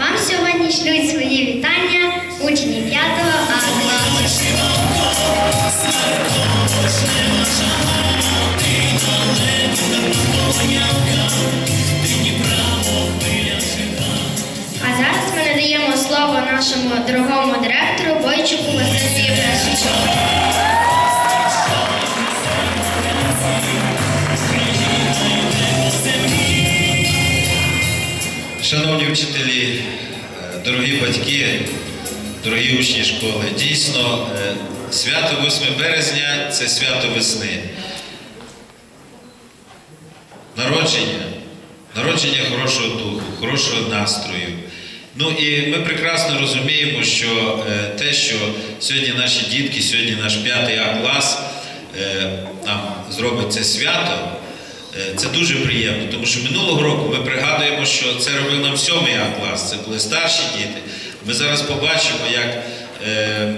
Вам сьогодні шлють свої вітання учні 5 А. Зараз ми надаємо слово нашому дорогому директору Бойчуку Василю Євгеновичу. Шановні вчителі, е, дорогі батьки, дорогі учні школи, дійсно, е, свято 8 березня це свято весни. Народження, народження хорошого духу, хорошого настрою. Ну і ми прекрасно розуміємо, що е, те, що сьогодні наші дітки, сьогодні наш 5 А клас нам зробить це свято, Це дуже приємно, тому що минулого року ми пригадуємо, що це робив нам 7 А клас, це були старші діти. Ми зараз побачимо, як е,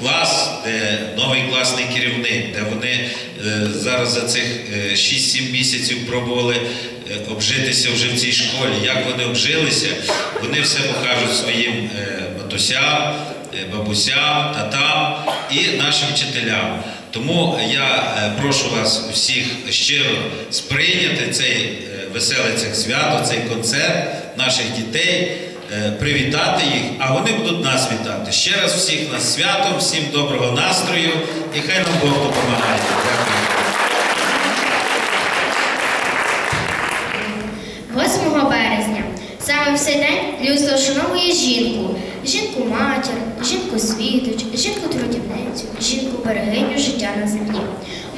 клас, де новий класний керівник, де вони е, зараз за цих е, 6-7 місяців пробували е, обжитися вже в цій школі. Як вони обжилися, вони все покажуть своїм е, матусям, е, бабусям, татам і нашим вчителям. Тому я е, прошу вас всіх щиро сприйняти цей е, веселий свято, цей концерт наших дітей, е, привітати їх, а вони будуть нас вітати. Ще раз всіх нас святом, всім доброго настрою і хай нам Бог допомагає. Дякую. 8 березня. Саме в цей день людство вшановує жінку, жінку матір, жінку світоч, жінку трудівницю, жінку берегиню життя на землі.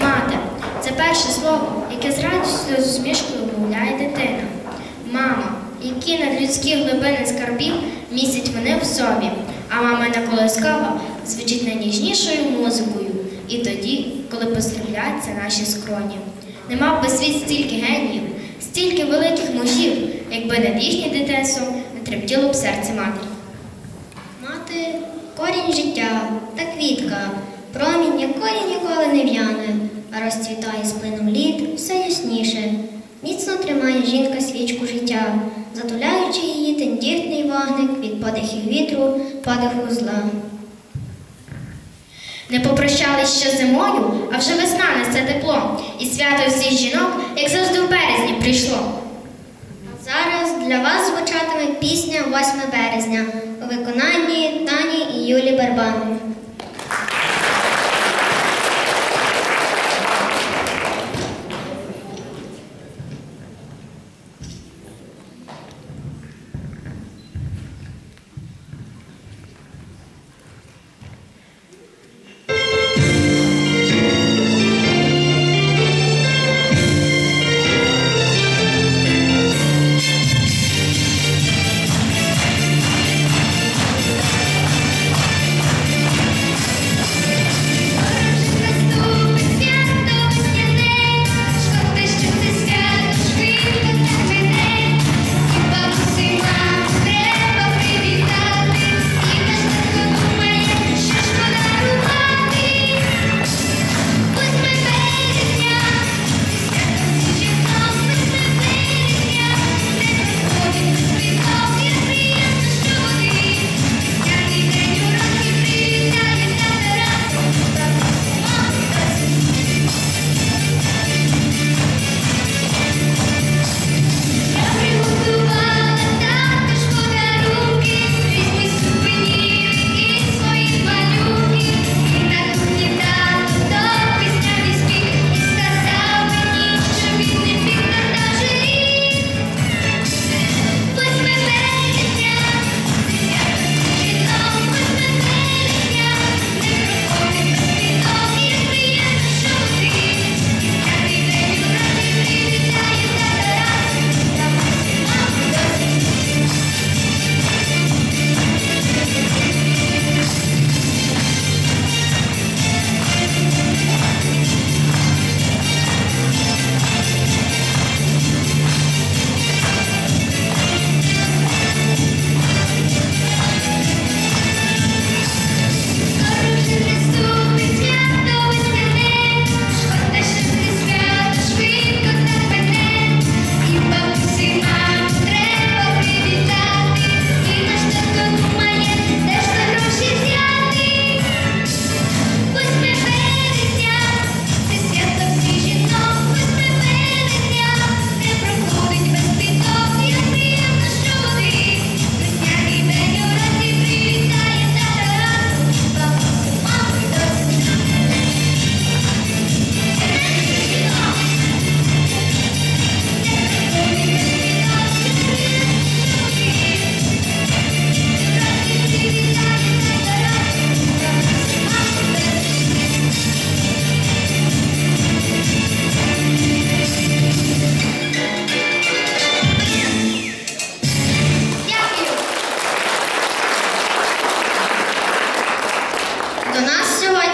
Мати це перше слово, яке з радістю з усмішкою вимовляє дитина. Мама, які надлюдські глибини скарбів містять вони в собі, а мамина колоскова звучить найніжнішою музикою. І тоді, коли постріляться наші скроні. Не мав би світ стільки геніїв, стільки великих мужів, якби над їхнє дитинство не тремтіло б серце матері. Корінь життя та квітка, промінь якої ніколи не в'яне, а розцвітає з плином літ все ясніше. Міцно тримає жінка свічку життя, затуляючи її тендітний вогник від подихів вітру, подиху зла. Не попрощались ще зимою, а вже весна несе тепло, і свято всіх жінок, як завжди в березні, прийшло. Зараз для вас звучатиме пісня 8 березня у виконанні Тані і Юлі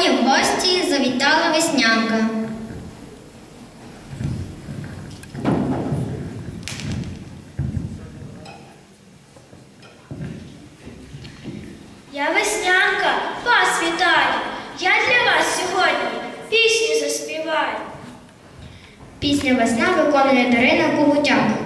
Розцвітала веснянка. Я веснянка, вас вітаю. Я для вас сьогодні пісню заспіваю. Пісня весна виконує Дарина Когутяк.